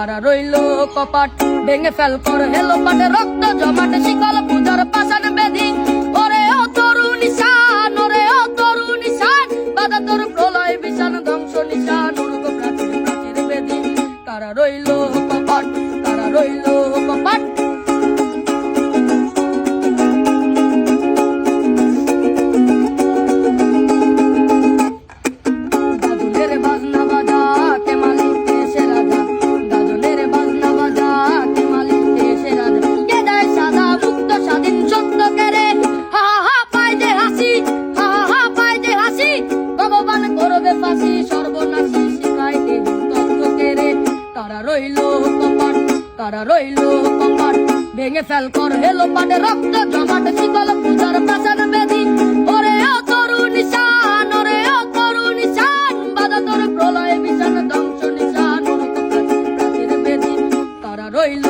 তারা রইল কপাট, ভেঙে ফেল কর হেলো পাটে রক্ত, জমাটে, শিকল, পূজার পাশান বেদি। ওরে ও তরু নিশান, ওরে ও তরু নিশান, বাধা তোর প্রলয় বেদি। রইল কপাট করবে ফাঁসি, সর্বনাশী শিখায় এই তত্ত্ব কেরে তারা রইল কপাট, তারা রইল কপাট। ভেঙে ফেল কর হেলো পাটে রক্ত জমাট, শিকল পূজার প্রাসাদ বেদি। ওরে ও তরু নিশান, ওরে ও তরু নিশান। বাধা তোর প্রলয় বিশান ধ্বংস নিশান প্রাচীর বেদি। তারা রইল